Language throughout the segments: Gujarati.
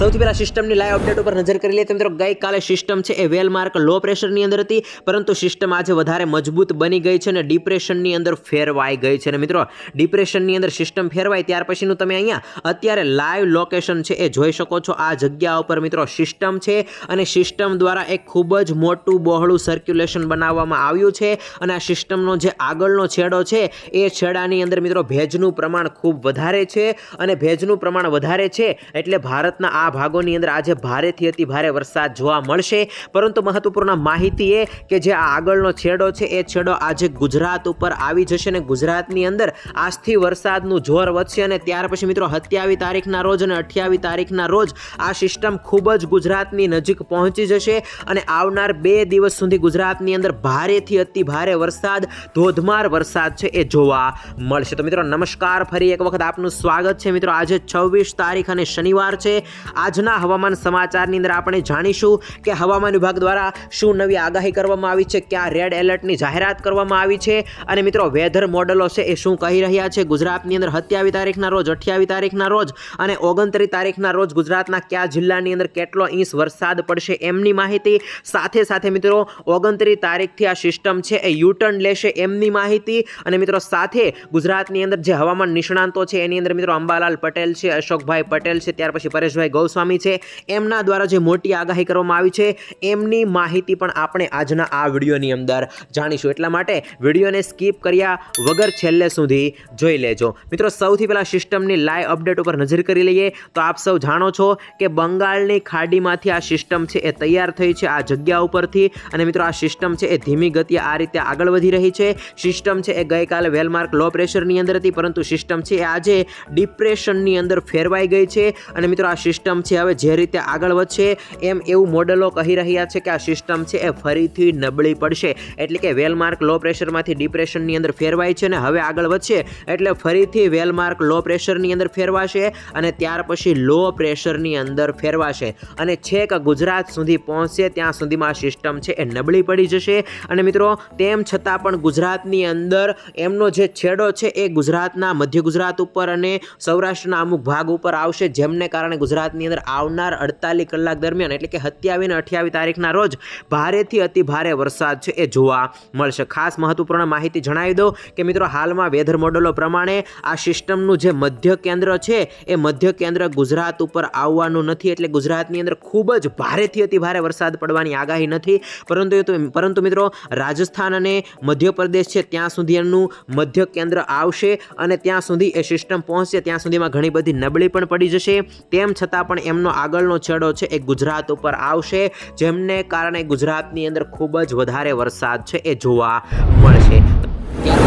સૌથી પહેલાં સિસ્ટમની લાઈવ અપડેટ ઉપર નજર કરી લઈએ. તો મિત્રો, ગઈકાલે સિસ્ટમ છે એ વેલમાર્ક લો પ્રેશરની અંદર હતી, પરંતુ સિસ્ટમ આજે વધારે મજબૂત બની ગઈ છે અને ડિપ્રેશનની અંદર ફેરવાઈ ગઈ છે. અને મિત્રો ડિપ્રેશનની અંદર સિસ્ટમ ફેરવાય ત્યાર પછીનું તમે અહીંયા અત્યારે લાઈવ લોકેશન છે એ જોઈ શકો છો. આ જગ્યા ઉપર મિત્રો સિસ્ટમ છે અને સિસ્ટમ દ્વારા એક ખૂબ જ મોટું બહોળું સર્ક્યુલેશન બનાવવામાં આવ્યું છે. અને આ સિસ્ટમનો જે આગળનો છેડો છે, એ છેડાની અંદર મિત્રો, ભેજનું પ્રમાણ ખૂબ વધારે છે. અને ભેજનું પ્રમાણ વધારે છે એટલે ભારતના આ ભાગોની અંદર આજે ભારેથી અતિ ભારે વરસાદ જોવા મળશે. પરંતુ મહત્વપૂર્ણ માહિતી એ કે જે આ આગળનો છેડો છે, એ છેડો આજે ગુજરાત ઉપર આવી જશે અને ગુજરાતની અંદર આજથી વરસાદનું જોર વધશે અને ત્યાર પછી મિત્રો સત્યાવીસ તારીખના રોજ અને અઠ્યાવીસ તારીખના રોજ આ સિસ્ટમ ખૂબ જ ગુજરાતની નજીક પહોંચી જશે અને આવનાર બે દિવસ સુધી ગુજરાતની અંદર ભારેથી અતિ ભારે વરસાદ, ધોધમાર વરસાદ છે એ જોવા મળશે. તો મિત્રો નમસ્કાર. ફરી એક વખત આપનું સ્વાગત છે. મિત્રો આજે છવ્વીસ તારીખ અને શનિવાર છે. આજના હવામાન સમાચારની અંદર આપણે જાણીશું કે હવામાન વિભાગ દ્વારા શું નવી આગાહી કરવામાં આવી છે, ક્યાં રેડ એલર્ટની જાહેરાત કરવામાં આવી છે અને મિત્રો વેધર મોડલો છે એ શું કહી રહ્યા છે? ગુજરાતની અંદર સત્યાવીસ તારીખના રોજ, અઠ્યાવીસ તારીખના રોજ અને ઓગણત્રીસ તારીખના રોજ ગુજરાતના કયા જિલ્લાની અંદર કેટલો ઇંચ વરસાદ પડશે એમની માહિતી સાથે સાથે મિત્રો ઓગણત્રીસ તારીખથી આ સિસ્ટમ છે એ યુટર્ન લેશે એમની માહિતી અને મિત્રો સાથે ગુજરાતની અંદર જે હવામાન નિષ્ણાંતો છે એની અંદર મિત્રો અંબાલાલ પટેલ છે, અશોકભાઈ પટેલ છે, ત્યાર પછી પરેશભાઈ ગૌસ્વામી છે. એમના દ્વારા જે મોટી આગાહી કરવામાં આવી છે, એમની માહિતી પણ આપણે આજના આ વિડીયોની અંદર જાણીશું. એટલા માટે વિડીયોને સ્કીપ કર્યા વગર છેલ્લે સુધી જોઈ લેજો. મિત્રો, સૌથી પહેલાં સિસ્ટમની લાઈવ અપડેટ ઉપર નજર કરી લઈએ. તો આપ સૌ જાણો છો કે બંગાળની ખાડીમાંથી આ સિસ્ટમ છે એ તૈયાર થઈ છે આ જગ્યા ઉપરથી. અને મિત્રો, આ સિસ્ટમ છે એ ધીમી ગતિએ આ રીતે આગળ વધી રહી છે. સિસ્ટમ છે એ ગઈકાલે વેલમાર્ક લો પ્રેશરની અંદર હતી, પરંતુ સિસ્ટમ છે એ આજે ડિપ્રેશનની અંદર ફેરવાઈ ગઈ છે. અને મિત્રો, આ સિસ્ટમ છે. હવે જે રીતે આગળ વધશે, એમ એવું મોડલો કહી રહ્યા છે કે આ સિસ્ટમ છે એ ફરીથી નબળી પડશે. એટલે કે વેલમાર્ક લો પ્રેશરમાંથી ડિપ્રેશનની અંદર ફેરવાય છે અને હવે આગળ વધશે. એટલે ફરીથી વેલમાર્ક લો પ્રેશરની અંદર ફેરવાશે અને ત્યાર પછી લો પ્રેશરની અંદર ફેરવાશે. અને છેક ગુજરાત સુધી પહોંચશે, ત્યાં સુધીમાં સિસ્ટમ છે એ નબળી પડી જશે. અને મિત્રો, તેમ છતાં પણ ગુજરાતની અંદર એમનો જે છેડો છે એ ગુજરાતના મધ્ય ગુજરાત ઉપર અને સૌરાષ્ટ્રના અમુક ભાગ ઉપર આવશે. જેમને કારણે ગુજરાતની અંદર આવનાર અડતાલીસ કલાક દરમિયાન, એટલે કે સત્યાવીસ અને અઠ્યાવીસ તારીખના રોજ ભારેથી અતિ ભારે વરસાદ છે એ જોવા મળશે. ખાસ મહત્વપૂર્ણ માહિતી જણાવી દો કે મિત્રો, હાલમાં વેધર મોડલો પ્રમાણે આ સિસ્ટમનું જે મધ્ય કેન્દ્ર છે, એ મધ્ય કેન્દ્ર ગુજરાત ઉપર આવવાનું નથી, એટલે ગુજરાતની અંદર ખૂબ જ ભારેથી અતિ ભારે વરસાદ પડવાની આગાહી નથી. પરંતુ પરંતુ મિત્રો, રાજસ્થાન અને મધ્યપ્રદેશ છે, ત્યાં સુધી એનું મધ્ય કેન્દ્ર આવશે અને ત્યાં સુધી એ સિસ્ટમ પહોંચશે. ત્યાં સુધીમાં ઘણી બધી નબળી પણ પડી જશે. તેમ છતાં પણ એમનો આગળનો છેડો છે એ ગુજરાત ઉપર આવશે, જેમને કારણે ગુજરાતની અંદર ખૂબ જ વધારે વરસાદ છે એ જોવા મળશે.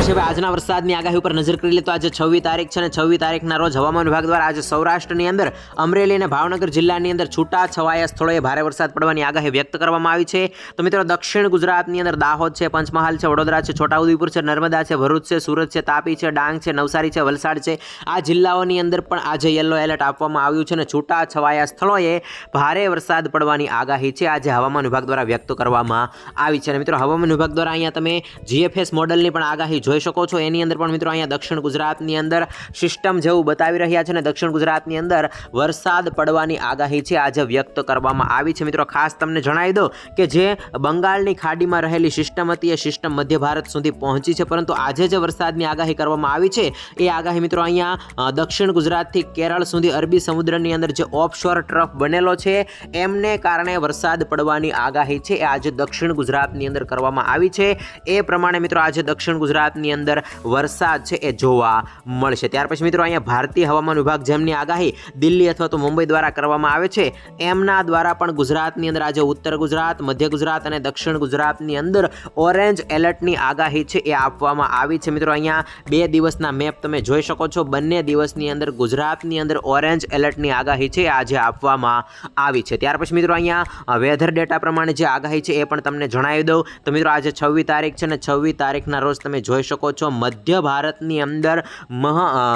હવે આજના વરસાદની આગાહી ઉપર નજર કરી લે તો આજે છવ્વીસ તારીખ છે અને છવ્વીસ તારીખના રોજ હવામાન વિભાગ દ્વારા આજે સૌરાષ્ટ્રની અંદર, અમરેલી અને ભાવનગર જિલ્લાની અંદર છૂટા છવાયા સ્થળોએ ભારે વરસાદ પડવાની આગાહી વ્યક્ત કરવામાં આવી છે. તો મિત્રો, દક્ષિણ ગુજરાતની અંદર દાહોદ છે, પંચમહાલ છે, વડોદરા છે, છોટાઉદેપુર છે, નર્મદા છે, ભરૂચ છે, સુરત છે, તાપી છે, ડાંગ છે, નવસારી છે, વલસાડ છે. આ જિલ્લાઓની અંદર પણ આજે યલો એલર્ટ આપવામાં આવ્યું છે અને છૂટા છવાયા સ્થળોએ ભારે વરસાદ પડવાની આગાહી છે આજે હવામાન વિભાગ દ્વારા વ્યક્ત કરવામાં આવી છે. અને મિત્રો, હવામાન વિભાગ દ્વારા અહીંયા તમે જીએફએસ મોડલની પણ આગાહી જોઈ શકો છો. એની અંદર પણ મિત્રો અહીંયા દક્ષિણ ગુજરાતની અંદર સિસ્ટમ જેવું બતાવી રહ્યા છે અને દક્ષિણ ગુજરાતની અંદર વરસાદ પડવાની આગાહી છે. આજે વ્યક્ત કરવામાં આવી છે. મિત્રો, ખાસ તમને જણાવી દો કે જે બંગાળની ખાડીમાં રહેલી સિસ્ટમ હતી, એ સિસ્ટમ મધ્ય ભારત સુધી પહોંચી છે. પરંતુ આજે જે વરસાદની આગાહી કરવામાં આવી છે, એ આગાહી મિત્રો અહીંયા દક્ષિણ ગુજરાતથી કેરળ સુધી અરબી સમુદ્રની અંદર જે ઓફશોર ટ્રફ બનેલો છે, એમને કારણે વરસાદ પડવાની આગાહી છે. એ આજે દક્ષિણ ગુજરાતની અંદર કરવામાં આવી છે. એ પ્રમાણે મિત્રો, આજે દક્ષિણ ગુજરાતની અંદર વરસાદ છે એ જોવા મળશે. ત્યાર પછી મિત્રો અહીંયા ભારતીય હવામાન વિભાગ જેમની આગાહી દિલ્હી અથવા તો મુંબઈ દ્વારા કરવામાં આવે છે, એમના દ્વારા પણ ગુજરાતની અંદર આજે ઉત્તર ગુજરાત, મધ્ય ગુજરાત અને દક્ષિણ ગુજરાતની અંદર ઓરેન્જ એલર્ટની આગાહી છે એ આપવામાં આવી છે. મિત્રો અહીંયા બે દિવસના મેપ તમે જોઈ શકો છો. બંને દિવસની અંદર ગુજરાતની અંદર ઓરેન્જ એલર્ટની આગાહી છે આજે આપવામાં આવી છે. ત્યાર પછી મિત્રો અહીંયા વેધર ડેટા પ્રમાણે જે આગાહી છે એ પણ તમને જણાવી દઉં. તો મિત્રો આજે છવ્વીસ તારીખ છે ને છવ્વીસ તારીખના રોજ તમે જોઈ શકો છો. મધ્ય ભારતની અંદર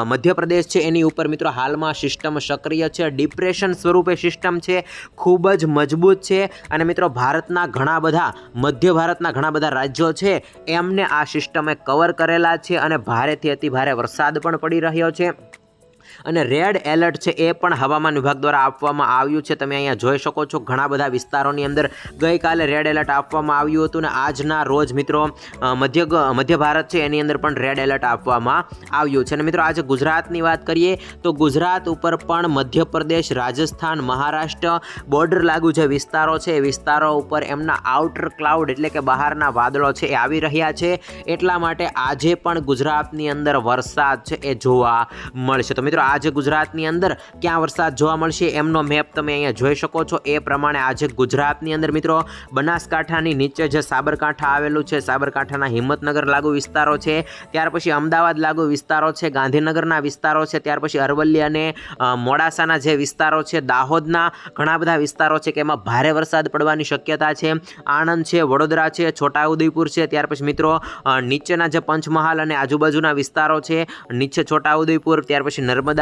મધ્યપ્રદેશ છે. એની ઉપર મિત્રો હાલમાં સિસ્ટમ સક્રિય છે. ડિપ્રેશન સ્વરૂપે સિસ્ટમ છે. ખૂબ જ મજબૂત છે. અને મિત્રો ભારતના ઘણા બધા, મધ્ય ભારતના ઘણા બધા રાજ્યો છે. એમને આ સિસ્ટમે કવર કરેલા છે અને ભારેથી અતિ ભારે વરસાદ પણ પડી રહ્યો છે. અને રેડ એલર્ટ છે એ પણ હવામાન વિભાગ દ્વારા આપવામાં આવ્યું છે. તમે અહીંયા જોઈ શકો છો ઘણા બધા વિસ્તારોની અંદર ગઈકાલે રેડ એલર્ટ આપવામાં આવ્યું હતું અને આજના રોજ મિત્રો મધ્ય મધ્ય ભારત છે એની અંદર પણ રેડ એલર્ટ આપવામાં આવ્યું છે. અને મિત્રો, આજે ગુજરાતની વાત કરીએ તો ગુજરાત ઉપર પણ મધ્યપ્રદેશ, રાજસ્થાન, મહારાષ્ટ્ર બોર્ડર લાગુ જે વિસ્તારો છે એ વિસ્તારો ઉપર એમના આઉટર ક્લાઉડ એટલે કે બહારના વાદળો છે એ આવી રહ્યા છે. એટલા માટે આજે પણ ગુજરાતની અંદર વરસાદ છે એ જોવા મળશે. તો મિત્રો આજે ગુજરાતની અંદર ક્યાં વરસાદ જોવા મળશે એમનો મેપ તમે અહીંયા જોઈ શકો છો. એ પ્રમાણે આજે ગુજરાતની અંદર મિત્રો બનાસકાંઠાની નીચે જે સાબરકાંઠા આવેલું છે, સાબરકાંઠાના હિંમતનગર લાગુ વિસ્તારો છે, ત્યાર પછી અમદાવાદ લાગુ વિસ્તારો છે, ગાંધીનગરના વિસ્તારો છે, ત્યાર પછી અરવલ્લી અને મોડાસાના જે વિસ્તારો છે, દાહોદના ઘણા બધા વિસ્તારો છે કે એમાં ભારે વરસાદ પડવાની શક્યતા છે. આણંદ છે, વડોદરા છે, છોટાઉદેપુર છે, ત્યાર પછી મિત્રો નીચેના જે પંચમહાલ અને આજુબાજુના વિસ્તારો છે, નીચે છોટાઉદેપુર, ત્યાર પછી નર્મદા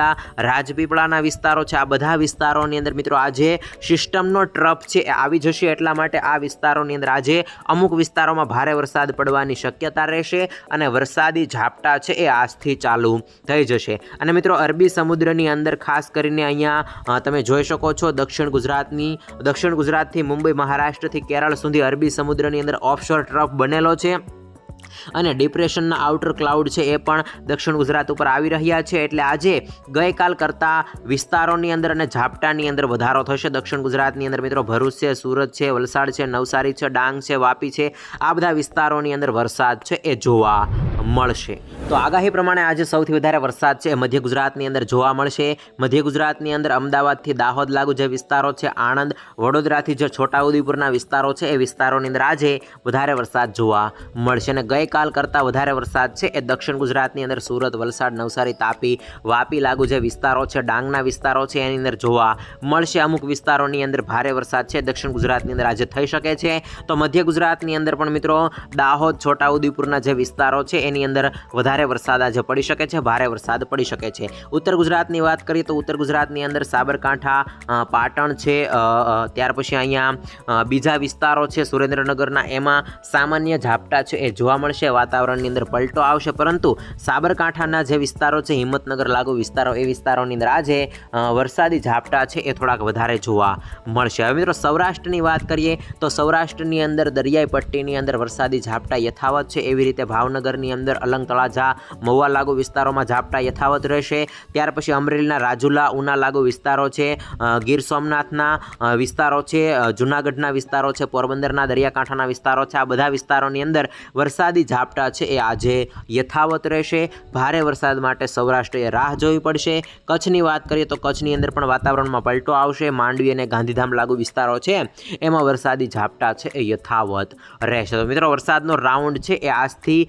રાજપીપળાના વિસ્તારો છે. આ બધા વિસ્તારોની અંદર મિત્રો આજે સિસ્ટમનો ટ્રફ છે એ આવી જશે એટલા માટે આ વિસ્તારોની અંદર આજે અમુક વિસ્તારોમાં ભારે વરસાદ પડવાની શક્યતા રહેશે અને વરસાદી ઝાપટા છે એ આજથી ચાલુ થઈ જશે. અને મિત્રો અરબી સમુદ્રની અંદર ખાસ કરીને અહીંયા તમે જોઈ શકો છો દક્ષિણ ગુજરાતની, દક્ષિણ ગુજરાતથી મુંબઈ, મહારાષ્ટ્રથી કેરળ સુધી અરબી સમુદ્રની અંદર ઓફશોર ટ્રફ બનેલો છે. અને ડિપ્રેશનના આઉટર ક્લાઉડ છે એ પણ દક્ષિણ ગુજરાત ઉપર આવી રહ્યા છે. એટલે આજે ગઈકાલ કરતાં વિસ્તારોની અંદર અને ઝાપટાની અંદર વધારો થશે. દક્ષિણ ગુજરાતની અંદર મિત્રો ભરૂચ છે, સુરત છે, વલસાડ છે, નવસારી છે, ડાંગ છે, વાપી છે. આ બધા વિસ્તારોની અંદર વરસાદ છે એ જોવા મળશે. તો આગાહી પ્રમાણે આજે સૌથી વધારે વરસાદ છે મધ્ય ગુજરાતની અંદર જોવા મળશે. મધ્ય ગુજરાતની અંદર અમદાવાદથી દાહોદ લાગુ જે વિસ્તારો છે, આણંદ, વડોદરાથી જે છોટાઉદેપુરના વિસ્તારો છે, એ વિસ્તારોની અંદર આજે વધારે વરસાદ જોવા મળશે. અને ગઈકાલ કરતાં વધારે વરસાદ છે. એ દક્ષિણ ગુજરાતની અંદર સુરત, વલસાડ, નવસારી, તાપી, વાપી, લાગુ જે વિસ્તારો છે, ડાંગના વિસ્તારો છે, એની અંદર જોવા મળશે. અમુક વિસ્તારોની અંદર ભારે વરસાદ છે. દક્ષિણ ગુજરાતની અંદર આજે થઈ શકે છે. તો મધ્ય ગુજરાતની અંદર પણ મિત્રો, દાહોદ, છોટાઉદેપુરના જે વિસ્તારો છે, એની અંદર વધારે વરસાદ આજે પડી શકે છે, ભારે વરસાદ પડી શકે છે. ઉત્તર ગુજરાતની વાત કરીએ તો ઉત્તર ગુજરાતની અંદર સાબરકાંઠા પાટણ છે ત્યાર પછી અહીંયા બીજા વિસ્તારો છે, સુરેન્દ્રનગરના, એમાં સામાન્ય ઝાપટા છે, એ જોવા મળશે. વાતાવરણની અંદર પલટો આવશે, પરંતુ સાબરકાંઠાના જે વિસ્તારો છે, હિંમતનગર લાગુ વિસ્તારો, એ વિસ્તારોની અંદર આજે વરસાદી ઝાપટા છે એ થોડાક વધારે જોવા મળશે. હવે મિત્રો સૌરાષ્ટ્રની વાત કરીએ, તો સૌરાષ્ટ્રની અંદર દરિયાઈ પટ્ટીની અંદર વરસાદી ઝાપટા યથાવત છે. એવી રીતે ભાવનગરની અંદર અલંગ તળાજા, મહુવા લાગુ વિસ્તારોમાં ઝાપટા યથાવત રહેશે. ત્યાર પછી અમરેલીના રાજુલા, ઉના લાગુ વિસ્તારો છે ગીર સોમનાથના વિસ્તારો છે જુનાગઢના વિસ્તારો છે, પોરબંદરના દરિયાકાંઠાના વિસ્તારો છે. આ બધા વિસ્તારોની અંદર વરસાદી ઝાપટા છે. એ આજે યથાવત રહેશે. ભારે વરસાદ માટે સૌરાષ્ટ્રએ રાહ જોવી પડશે. કચ્છની વાત કરીએ તો કચ્છની અંદર પણ વાતાવરણમાં પલટો આવશે. માંડવી અને ગાંધીધામ લાગુ વિસ્તારો છે. એમાં વરસાદી ઝાપટા છે એ યથાવત રહેશે. તો મિત્રો, વરસાદનો રાઉન્ડ છે એ આજથી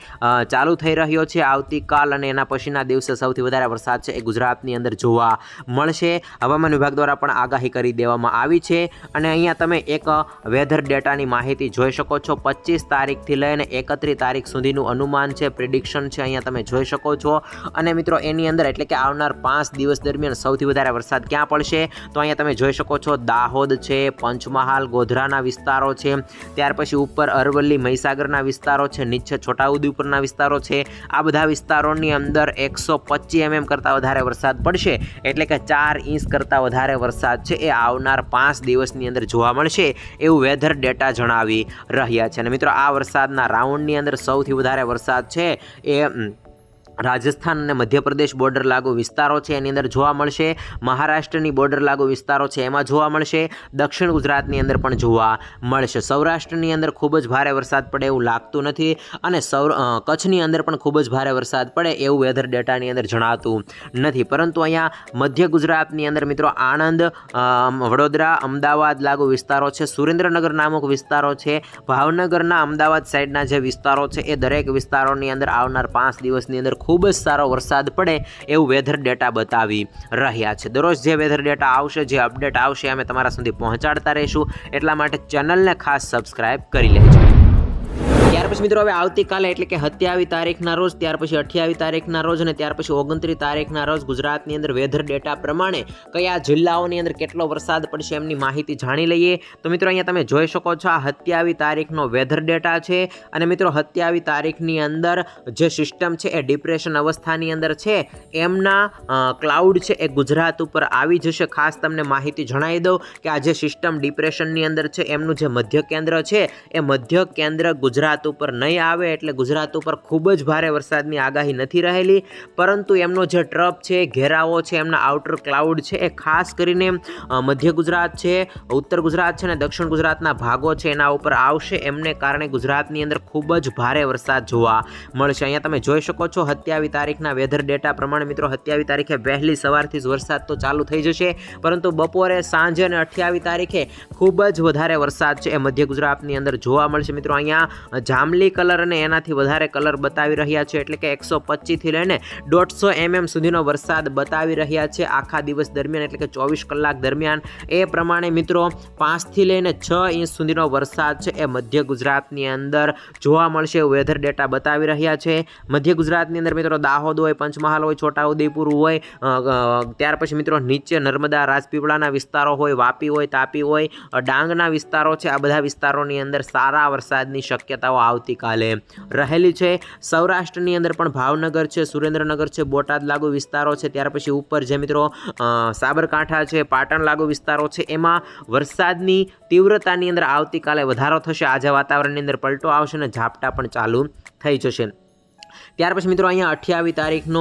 ચાલુ થઈ રહ્યો છે. આવતીકાલ અને એના પછીના દિવસે સૌથી વધારે વરસાદ છે એ ગુજરાતની અંદર જોવા મળશે. હવામાન વિભાગ દ્વારા પણ આગાહી કરી દેવામાં આવી છે. અને અહીંયા તમે એક વેધર ડેટાની માહિતી જોઈ શકો છો. પચીસ તારીખથી લઈને એકત્રીસ તારીખ સુધીનું અનુમાન છે પ્રિડિક્શન છે, અહીંયા તમે જોઈ શકો છો. અને મિત્રો, એની અંદર એટલે કે આવનાર પાંચ દિવસ દરમિયાન સૌથી વધારે વરસાદ ક્યાં પડશે? તો અહીંયા તમે જોઈ શકો છો, દાહોદ છે, પંચમહાલ, ગોધરાના વિસ્તારો છે. ત્યાર પછી ઉપર અરવલ્લી, મહીસાગરના વિસ્તારો છે, નીચે છોટાઉદેપુરના વિસ્તારો છે. આ બધા વિસ્તારોની અંદર એકસો પચીસ એમએમ કરતાં વધારે વરસાદ પડશે. એટલે કે ચાર ઇંચ કરતાં વધારે વરસાદ છે, એ આવનાર પાંચ દિવસની અંદર જોવા મળશે. એવું વેધર ડેટા જણાવી રહ્યા છે. અને મિત્રો, આ વરસાદના રાઉન્ડની અંદર સૌથી વધારે વરસાદ છે એ રાજસ્થાન અને મધ્યપ્રદેશ બોર્ડર લાગુ વિસ્તારો છે. એની અંદર જોવા મળશે મહારાષ્ટ્રની બોર્ડર લાગુ વિસ્તારો છે. એમાં જોવા મળશે દક્ષિણ ગુજરાતની અંદર પણ જોવા મળશે. સૌરાષ્ટ્રની અંદર ખૂબ જ ભારે વરસાદ પડે એવું લાગતું નથી અને સૌ કચ્છની અંદર પણ ખૂબ જ ભારે વરસાદ પડે એવું વેધર ડેટાની અંદર જણાતું નથી. પરંતુ અહીંયા મધ્ય ગુજરાતની અંદર મિત્રો આણંદ વડોદરા, અમદાવાદ લાગુ વિસ્તારો છે. સુરેન્દ્રનગર નામક વિસ્તારો છે. ભાવનગરના અમદાવાદ સાઈડના જે વિસ્તારો છે, એ દરેક વિસ્તારોની અંદર આવનાર પાંચ દિવસની અંદર ખૂબ જ સારો વરસાદ પડે એવું વેધર ડેટા બતાવી રહ્યા છે. દરરોજ જે વેધર ડેટા આવશે, જે અપડેટ આવશે, અમે તમારા સુધી પહોંચાડતા રહીશું. એટલા માટે ચેનલને ખાસ સબસ્ક્રાઈબ કરી લેજો. ત્યાર પછી મિત્રો હવે આવતીકાલે એટલે કે સત્યાવીસ તારીખના રોજ, ત્યાર પછી અઠ્યાવીસ તારીખના રોજ અને ત્યાર પછી ઓગણત્રીસ તારીખના રોજ ગુજરાતની અંદર વેધર ડેટા પ્રમાણે કયા જિલ્લાઓની અંદર કેટલો વરસાદ પડશે એમની માહિતી જાણી લઈએ. તો મિત્રો અહીંયા તમે જોઈ શકો છો આ સત્યાવીસ તારીખનો વેધર ડેટા છે અને મિત્રો સત્યાવીસ તારીખની અંદર જે સિસ્ટમ છે એ ડિપ્રેશન અવસ્થાની અંદર છે. એમના ક્લાઉડ છે એ ગુજરાત ઉપર આવી જશે. ખાસ તમને માહિતી જણાવી દઉં કે આ જે સિસ્ટમ ડિપ્રેશનની અંદર છે એમનું જે મધ્ય કેન્દ્ર છે એ મધ્ય કેન્દ્ર ગુજરાત ઉપર નહીં આવે એટલે ગુજરાત ઉપર ખૂબ જ ભારે વરસાદની આગાહી નથી રહેલી. પરંતુ એમનો જે ટ્રપ છે, ઘેરાવો છે, એમના આઉટર ક્લાઉડ છે એ ખાસ કરીને મધ્ય ગુજરાત છે, ઉત્તર ગુજરાત છે અને દક્ષિણ ગુજરાતના ભાગો છે એના ઉપર આવશે. એમને કારણે ગુજરાતની અંદર ખૂબ જ ભારે વરસાદ જોવા મળશે. અહીંયા તમે જોઈ શકો છો, સત્યાવીસ તારીખના વેધર ડેટા પ્રમાણે મિત્રો હત્યાવી તારીખે વહેલી સવારથી જ વરસાદ તો ચાલુ થઈ જશે. પરંતુ બપોરે સાંજે અને અઠ્યાવી તારીખે ખૂબ જ વધારે વરસાદ છે એ મધ્ય ગુજરાતની અંદર જોવા મળશે. મિત્રો, અહીંયા જાંબલી કલર અને એનાથી વધારે કલર બતાવી રહ્યા છે. એટલે કે એકસો પચીસથી લઈને દોઢસો એમએમ સુધીનો વરસાદ બતાવી રહ્યા છે આખા દિવસ દરમિયાન. એટલે કે ચોવીસ કલાક દરમિયાન. એ પ્રમાણે મિત્રો પાંચથી લઈને છ ઇંચ સુધીનો વરસાદ છે. એ મધ્ય ગુજરાતની અંદર જોવા મળશે. વેધર ડેટા બતાવી રહ્યા છે. મધ્ય ગુજરાતની અંદર મિત્રો દાહોદ હોય, પંચમહાલ હોય, છોટાઉદેપુર હોય ત્યાર પછી મિત્રો નીચે નર્મદા, રાજપીપળાના વિસ્તારો હોય, વાપી હોય, તાપી હોય ડાંગના વિસ્તારો છે. આ બધા વિસ્તારોની અંદર સારા વરસાદની શક્યતાઓ આવતીકાલે રહેલી છે. સૌરાષ્ટ્રની અંદર પણ ભાવનગર છે, સુરેન્દ્રનગર છે, બોટાદ લાગુ વિસ્તારો છે. ત્યાર પછી ઉપર જે મિત્રો સાબરકાંઠા છે, પાટણ લાગુ વિસ્તારો છે. એમાં વરસાદની તીવ્રતાની અંદર આવતીકાલે વધારો થશે. આજે વાતાવરણની અંદર પલટો આવશે અને ઝાપટા પણ ચાલુ થઈ જશે. ત્યાર પછી મિત્રો અહીંયા અઠ્યાવીસ તારીખનો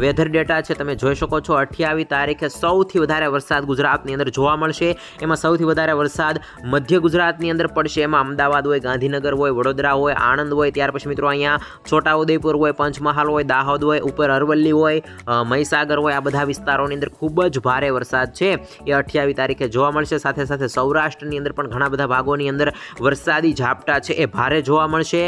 વેધર ડેટા છે. તમે જોઈ શકો છો, અઠ્યાવીસ તારીખે સૌથી વધારે વરસાદ ગુજરાતની અંદર જોવા મળશે. એમાં સૌથી વધારે વરસાદ મધ્ય ગુજરાતની અંદર પડશે. એમાં અમદાવાદ હોય, ગાંધીનગર હોય, વડોદરા હોય, આણંદ હોય. ત્યાર પછી મિત્રો અહીંયા છોટાઉદેપુર હોય, પંચમહાલ હોય, દાહોદ હોય, ઉપર અરવલ્લી હોય મહીસાગર હોય. આ બધા વિસ્તારોની અંદર ખૂબ જ ભારે વરસાદ છે. એ અઠ્યાવીસ તારીખે જોવા મળશે. સાથે સાથે સૌરાષ્ટ્રની અંદર પણ ઘણા બધા ભાગોની અંદર વરસાદી ઝાપટા છે. એ ભારે જોવા મળશે.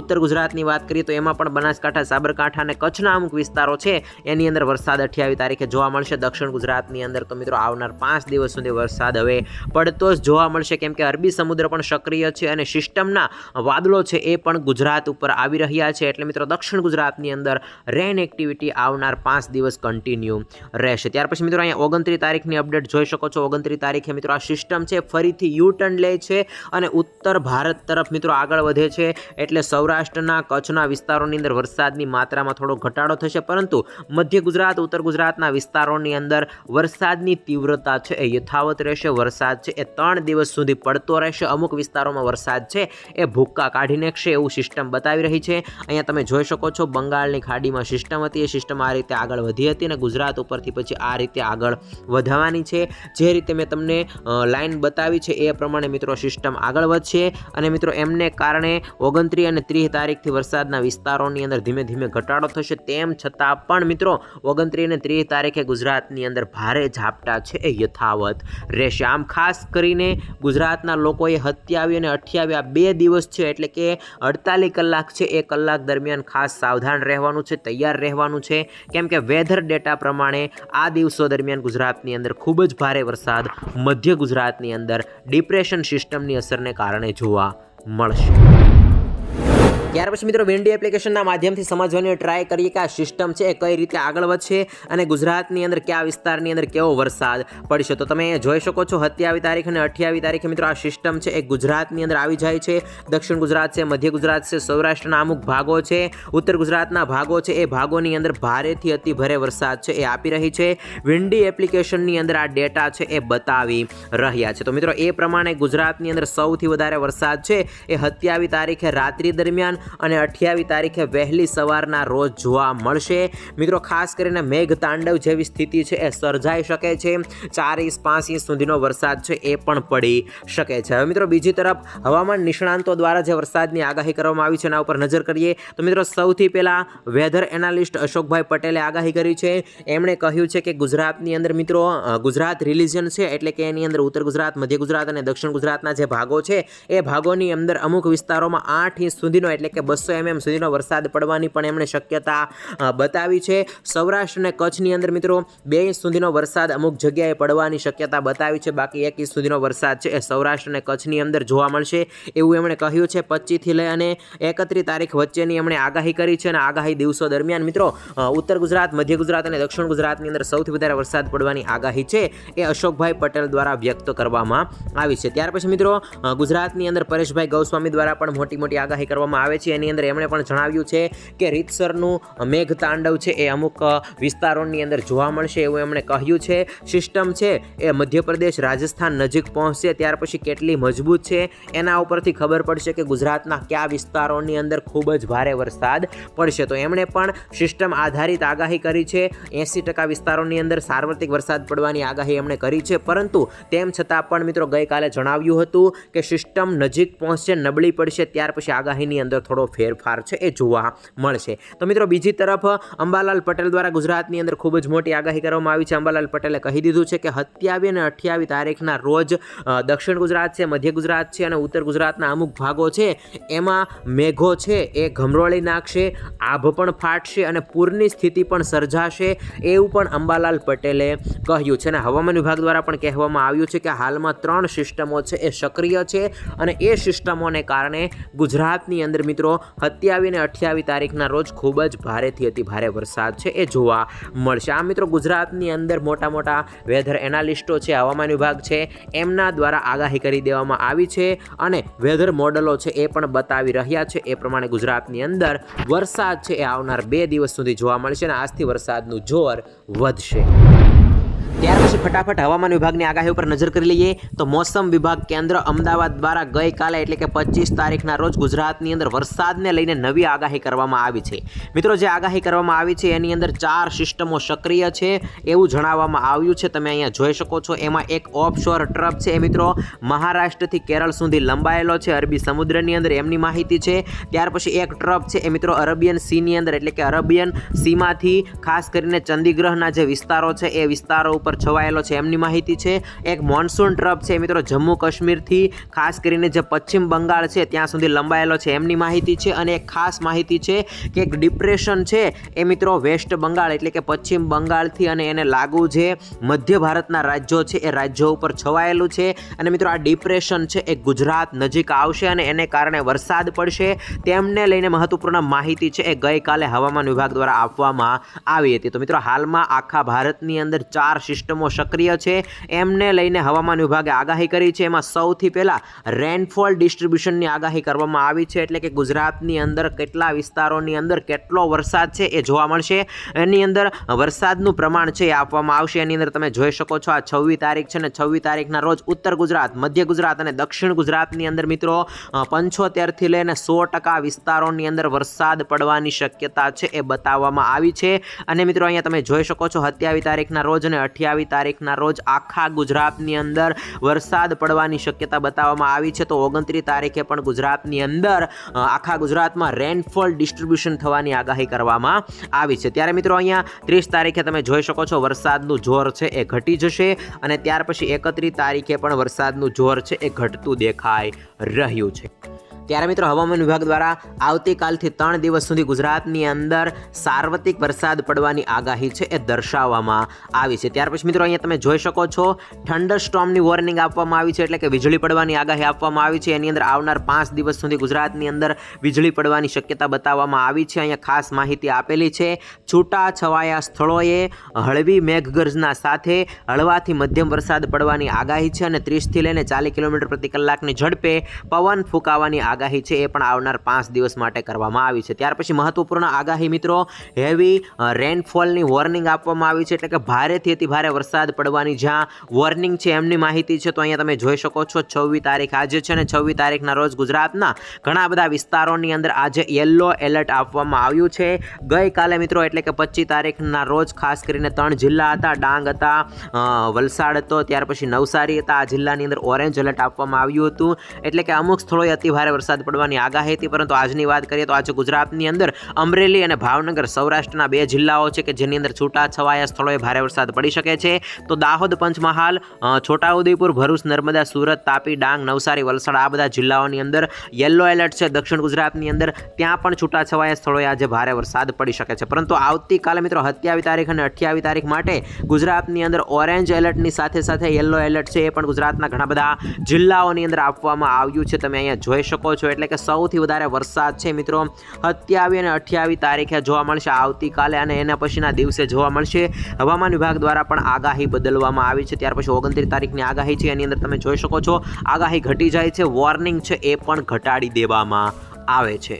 ઉત્તર ગુજરાતની વાત કરીએ તો એમાં પણ બનાસકાંઠા સાબરકાંઠા અને કચ્છના અમુક વિસ્તારો છે. એની અંદર વરસાદ અઠ્યાવીસ તારીખે જોવા મળશે. દક્ષિણ ગુજરાતની અંદર તો મિત્રો આવનાર પાંચ દિવસ સુધી વરસાદ હવે પડતો જ જોવા મળશે. કેમ કે અરબી સમુદ્ર પણ સક્રિય છે અને સિસ્ટમના વાદળો છે એ પણ ગુજરાત ઉપર આવી રહ્યા છે. એટલે મિત્રો દક્ષિણ ગુજરાતની અંદર રેન એક્ટિવિટી આવનાર પાંચ દિવસ કન્ટિન્યુ રહેશે. ત્યાર પછી મિત્રો અહીંયા ઓગણત્રીસ તારીખની અપડેટ જોઈ શકો છો. ઓગણત્રીસ તારીખે મિત્રો આ સિસ્ટમ છે. ફરીથી યુ ટર્ન લે છે અને ઉત્તર ભારત તરફ મિત્રો આગળ વધે છે. એટલે સૌરાષ્ટ્રના, કચ્છના વિસ્તારોની અંદર વરસાદની માત્રામાં થોડો ઘટાડો થશે, પરંતુ મધ્ય ગુજરાત, ઉત્તર ગુજરાતના વિસ્તારોની અંદર વરસાદની તીવ્રતા છે, એ યથાવત રહેશે. વરસાદ છે, એ ત્રણ દિવસ સુધી પડતો રહેશે. અમુક વિસ્તારોમાં વરસાદ છે, એ ભૂક્કા કાઢી નાખશે એવું સિસ્ટમ બતાવી રહી છે. અહીંયા તમે જોઈ શકો છો, બંગાળની ખાડીમાં સિસ્ટમ હતી, એ સિસ્ટમ આ રીતે આગળ વધી હતી અને ગુજરાત ઉપરથી પછી આ રીતે આગળ વધવાની છે. જે રીતે મેં તમને લાઈન બતાવી છે, એ પ્રમાણે મિત્રો સિસ્ટમ આગળ વધશે. અને મિત્રો, એમને કારણે ઓગણત્રીસ અને ત્રીસ તારીખથી વરસાદના વિસ્તારોની અંદર ધીમે ધીમે ઘટાડો થશે. તેમ છતાં પણ મિત્રો, ઓગણત્રીસ અને ત્રીસ તારીખે ગુજરાતની અંદર ભારે ઝાપટા છે યથાવત રહેશે. આમ ખાસ કરીને ગુજરાતના લોકોએ સત્યાવી અને અઠ્યાવી આ બે દિવસ છે એટલે કે અડતાલીસ કલાક છે. એ કલાક દરમિયાન ખાસ સાવધાન રહેવાનું છે, તૈયાર રહેવાનું છે. કેમ કે વેધર ડેટા પ્રમાણે આ દિવસો દરમિયાન ગુજરાતની અંદર ખૂબ જ ભારે વરસાદ મધ્ય ગુજરાતની અંદર ડિપ્રેશન સિસ્ટમની અસરને કારણે જોવા મળશે. ત્યાર પછી મિત્રો વિન્ડી એપ્લિકેશનના માધ્યમથી સમજવાની ટ્રાય કરીએ કે આ સિસ્ટમ છે એ કઈ રીતે આગળ વધશે અને ગુજરાતની અંદર કયા વિસ્તારની અંદર કેવો વરસાદ પડશે. તો તમે જોઈ શકો છો સત્યાવીસ તારીખ અને અઠ્યાવીસ તારીખે મિત્રો આ સિસ્ટમ છે એ ગુજરાતની અંદર આવી જાય છે. દક્ષિણ ગુજરાત છે, મધ્ય ગુજરાત છે, સૌરાષ્ટ્રના અમુક ભાગો છે. ઉત્તર ગુજરાતના ભાગો છે એ ભાગોની અંદર ભારેથી અતિ ભારે વરસાદ છે એ આપી રહી છે. વિન્ડી એપ્લિકેશનની અંદર આ ડેટા છે એ બતાવી રહ્યા છે. તો મિત્રો એ પ્રમાણે ગુજરાતની અંદર સૌથી વધારે વરસાદ છે એ સત્યાવીસ તારીખે રાત્રિ દરમિયાન અને અઠ્યાવીસ તારીખે વહેલી સવારના રોજ જોવા મળશે. મિત્રો, ખાસ કરીને મેઘ તાંડવ જેવી સ્થિતિ છે એ સર્જાઈ શકે છે. ચાર ઇંચ પાંચ ઇંચ સુધીનો વરસાદ છે એ પણ પડી શકે છે. હવે મિત્રો, બીજી તરફ હવામાન નિષ્ણાંતો દ્વારા જે વરસાદની આગાહી કરવામાં આવી છે એના ઉપર નજર કરીએ તો મિત્રો, સૌથી પહેલાં વેધર એનાલિસ્ટ અશોકભાઈ પટેલે આગાહી કરી છે. એમણે કહ્યું છે કે ગુજરાતની અંદર મિત્રો ગુજરાત રિલિજન છે એટલે કે એની અંદર ઉત્તર ગુજરાત, મધ્ય ગુજરાત અને દક્ષિણ ગુજરાતના જે ભાગો છે એ ભાગોની અંદર અમુક વિસ્તારોમાં આઠ ઇંચ સુધીનો એટલે એટલે કે બસો એમએમ સુધીનો વરસાદ પડવાની પણ એમણે શક્યતા બતાવી છે. સૌરાષ્ટ્ર અને કચ્છની અંદર મિત્રો, બે ઇંચ સુધીનો વરસાદ અમુક જગ્યાએ પડવાની શક્યતા બતાવી છે. બાકી એક ઇંચ સુધીનો વરસાદ છે એ સૌરાષ્ટ્ર અને કચ્છની અંદર જોવા મળશે એવું એમણે કહ્યું છે. પચીસથી લઈ અને એકત્રીસ તારીખ વચ્ચેની એમણે આગાહી કરી છે અને આગાહી દિવસો દરમિયાન મિત્રો ઉત્તર ગુજરાત, મધ્ય ગુજરાત અને દક્ષિણ ગુજરાતની અંદર સૌથી વધારે વરસાદ પડવાની આગાહી છે એ અશોકભાઈ પટેલ દ્વારા વ્યક્ત કરવામાં આવી છે. ત્યાર પછી મિત્રો ગુજરાતની અંદર પરેશભાઈ ગૌસ્વામી દ્વારા પણ મોટી મોટી આગાહી કરવામાં આવે છે, એની અંદર એમણે પણ જણાવ્યું છે કે રીતસરનું મેઘ તાંડવ છે એ અમુક વિસ્તારોની અંદર જોવા મળશે એવું એમણે કહ્યું છે. સિસ્ટમ છે એ મધ્યપ્રદેશ, રાજસ્થાન નજીક પહોંચશે, ત્યાર પછી કેટલી મજબૂત છે એના ઉપરથી ખબર પડશે કે ગુજરાતના કયા વિસ્તારોની અંદર ખૂબ જ ભારે વરસાદ પડશે. તો એમણે પણ સિસ્ટમ આધારિત આગાહી કરી છે. એંસી ટકા વિસ્તારોની અંદર સાર્વત્રિક વરસાદ પડવાની આગાહી એમણે કરી છે. પરંતુ તેમ છતાં પણ મિત્રો ગઈકાલે જણાવ્યું હતું કે સિસ્ટમ નજીક પહોંચશે, નબળી પડશે, ત્યાર પછી આગાહીની અંદર થોડો ફેરફાર છે એ જોવા મળશે. તો મિત્રો બીજી તરફ અંબાલાલ પટેલ દ્વારા ગુજરાતની અંદર ખૂબ જ મોટી આગાહી કરવામાં આવી છે. અંબાલાલ પટેલે કહી દીધું છે કે સત્યાવી અને અઠ્યાવીસ તારીખના રોજ દક્ષિણ ગુજરાત છે, મધ્ય ગુજરાત છે અને ઉત્તર ગુજરાતના અમુક ભાગો છે, એમાં મેઘો છે, એ ઘમરોળી નાખશે, આભ પણ ફાટશે અને પૂરની સ્થિતિ પણ સર્જાશે એવું પણ અંબાલાલ પટેલે કહ્યું છે. અને હવામાન વિભાગ દ્વારા પણ કહેવામાં આવ્યું છે કે હાલમાં ત્રણ સિસ્ટમો છે. એ સક્રિય છે અને એ સિસ્ટમોને કારણે ગુજરાતની અંદર મિત્રો સત્યાવીસ અને અઠ્યાવીસ તારીખના રોજ ખૂબ જ ભારેથી અતિ ભારે વરસાદ છે, એ જોવા મળશે. આ મિત્રો ગુજરાતની અંદર મોટા મોટા વેધર એનાલિસ્ટો છે, હવામાન વિભાગ છે, એમના દ્વારા આગાહી કરી દેવામાં આવી છે અને વેધર મોડલો છે, એ પણ બતાવી રહ્યા છે. એ પ્રમાણે ગુજરાતની અંદર વરસાદ છે, એ આવનાર બે દિવસ સુધી જોવા મળશે અને આજથી વરસાદનું જોર વધશે. ત્યાર પછી ફટાફટ હવામાન વિભાગની આગાહી ઉપર નજર કરી લઈએ તો મોસમ વિભાગ કેન્દ્ર અમદાવાદ દ્વારા ગઈકાલે એટલે કે પચીસ તારીખના રોજ ગુજરાતની અંદર વરસાદને લઈને નવી આગાહી કરવામાં આવી છે. મિત્રો, જે આગાહી કરવામાં આવી છે એની અંદર ચાર સિસ્ટમો સક્રિય છે એવું જણાવવામાં આવ્યું છે. તમે અહીંયા જોઈ શકો છો, એમાં એક ઓફશોર ટ્રપ છે એ મિત્રો. મહારાષ્ટ્રથી કેરળ સુધી લંબાયેલો છે, અરબી સમુદ્રની અંદર એમની માહિતી છે. ત્યાર પછી એક ટ્રપ છે એ મિત્રો અરબિયન સીની અંદર એટલે કે અરબિયન સીમાંથી, ખાસ કરીને ચંદીગ્રહના જે વિસ્તારો છે એ વિસ્તારો ઉપર છવાયેલો છે. એમની માહિતી છે, એક મોન્સૂન ટ્રપ છે. મિત્રો, જમ્મુ કાશ્મીરથી ખાસ કરીને જે પશ્ચિમ બંગાળ છે, ત્યાં સુધી લંબાયેલો છે. એમની માહિતી છે અને એક ખાસ માહિતી છે કે એક ડિપ્રેશન છે, એ મિત્રો વેસ્ટ બંગાળ એટલે કે પશ્ચિમ બંગાળથી અને એને લાગુ જે મધ્ય ભારતના રાજ્યો છે, એ રાજ્યો ઉપર છવાયેલું છે. અને મિત્રો, આ ડિપ્રેશન છે, એ ગુજરાત નજીક આવશે અને એને કારણે વરસાદ પડશે. તેમને લઈને મહત્વપૂર્ણ માહિતી છે, એ ગઈકાલે હવામાન વિભાગ દ્વારા આપવામાં આવી હતી. તો મિત્રો, હાલમાં આખા ભારતની અંદર ચાર સિસ્ટમો સક્રિય છે. એમને લઈને હવામાન વિભાગે આગાહી કરી છે. એમાં સૌથી પહેલાં રેનફોલ ડિસ્ટ્રીબ્યુશનની આગાહી કરવામાં આવી છે. એટલે કે ગુજરાતની અંદર કેટલા વિસ્તારોની અંદર કેટલો વરસાદ છે એ જોવા મળશે. એની અંદર વરસાદનું પ્રમાણ છે એ આપવામાં આવશે. એની અંદર તમે જોઈ શકો છો આ છવ્વીસ તારીખ છે ને છવ્વીસ તારીખના રોજ ઉત્તર ગુજરાત, મધ્ય ગુજરાત અને દક્ષિણ ગુજરાતની અંદર મિત્રો પંચોતેરથી લઈને સો ટકા વિસ્તારોની અંદર વરસાદ પડવાની શક્યતા છે એ બતાવવામાં આવી છે. અને મિત્રો, અહીંયા તમે જોઈ શકો છો સત્યાવીસ તારીખના રોજ અને અઠ્યાવીસ તારીખના રોજ આખા ગુજરાતની અંદર વરસાદ પડવાની શક્યતા બતાવવામાં આવી છે. તો ઓગણત્રીસ તારીખે પણ ગુજરાતની અંદર આખા ગુજરાતમાં રેનફોલ ડિસ્ટ્રીબ્યુશન થવાની આગાહી કરવામાં આવી છે. ત્યારે મિત્રો અહીંયા ત્રીસ તારીખે તમે જોઈ શકો છો વરસાદનું જોર છે એ ઘટી જશે અને ત્યાર પછી એકત્રીસ તારીખે પણ વરસાદનું જોર છે એ ઘટતું દેખાઈ રહ્યું છે. ત્યારે મિત્રો હવામાન વિભાગ દ્વારા આવતીકાલથી ત્રણ દિવસ સુધી ગુજરાતની અંદર સાર્વત્રિક વરસાદ પડવાની આગાહી છે એ દર્શાવવામાં આવી છે. ત્યાર પછી મિત્રો અહીંયા તમે જોઈ શકો છો થંડર સ્ટોમની વોર્નિંગ આપવામાં આવી છે એટલે કે વીજળી પડવાની આગાહી આપવામાં આવી છે. એની અંદર આવનાર પાંચ દિવસ સુધી ગુજરાતની અંદર વીજળી પડવાની શક્યતા બતાવવામાં આવી છે. અહીંયા ખાસ માહિતી આપેલી છે છૂટા છવાયા સ્થળોએ હળવી મેઘગર્જના સાથે હળવાથી મધ્યમ વરસાદ પડવાની આગાહી છે અને ત્રીસથી લઈને ચાલીસ કિલોમીટર પ્રતિ કલાકની ઝડપે પવન ફૂંકાવાની આગાહી છે એ પણ આવનાર પાંચ દિવસ માટે કરવામાં આવી છે. ત્યાર પછી મહત્વપૂર્ણ આગાહી મિત્રો હેવી રેનફોલની વોર્નિંગ આપવામાં આવી છે. એટલે કે ભારેથી અતિ ભારે વરસાદ પડવાની જ્યાં વોર્નિંગ છે એમની માહિતી છે, તો અહીંયા તમે જોઈ શકો છો છવ્વીસ તારીખ આજે છે ને છવ્વીસ તારીખના રોજ ગુજરાતના ઘણા બધા વિસ્તારોની અંદર આજે યલો એલર્ટ આપવામાં આવ્યું છે. ગઈકાલે મિત્રો, એટલે કે પચીસ તારીખના રોજ ખાસ કરીને ત્રણ જિલ્લા હતા. ડાંગ હતા વલસાડ હતો, ત્યાર પછી નવસારી હતા. આ જિલ્લાની અંદર ઓરેન્જ એલર્ટ આપવામાં આવ્યું હતું. એટલે કે અમુક સ્થળોએ અતિ ભારે વરસાદ પડવાની આગાહી હતી, પરંતુ આજની વાત કરીએ તો આજે ગુજરાતની અંદર અમરેલી અને ભાવનગર સૌરાષ્ટ્રના બે જિલ્લાઓ છે કે જેની અંદર છૂટા છવાયા સ્થળોએ ભારે વરસાદ પડી શકે છે. તો દાહોદ પંચમહાલ છોટાઉદેપુર, ભરૂચ, નર્મદા, સુરત, તાપી, ડાંગ, નવસારી, વલસાડ આ બધા જિલ્લાઓની અંદર યલો એલર્ટ છે. દક્ષિણ ગુજરાતની અંદર ત્યાં પણ છૂટા છવાયા સ્થળોએ આજે ભારે વરસાદ પડી શકે છે. પરંતુ આવતીકાલે મિત્રો સત્યાવીસ તારીખ અને અઠ્યાવીસ તારીખ માટે ગુજરાતની અંદર ઓરેન્જ એલર્ટની સાથે સાથે યલો એલર્ટ છે એ પણ ગુજરાતના ઘણા બધા જિલ્લાઓની અંદર આપવામાં આવ્યું છે. તમે અહીંયા જોઈ શકો છો. એટલે કે સૌથી વધારે વરસાદ છે મિત્રો. સત્યાવી અને અઠ્યાવી તારીખે જોવા મળશે. આવતીકાલે અને એના પછીના દિવસે જોવા મળશે. હવામાન વિભાગ દ્વારા પણ આગાહી બદલવામાં આવી છે. ત્યાર પછી ઓગણત્રીસ તારીખની આગાહી છે. એની અંદર તમે જોઈ શકો છો. આગાહી ઘટી જાય છે. વોર્નિંગ છે, એ પણ ઘટાડી દેવામાં આવે છે.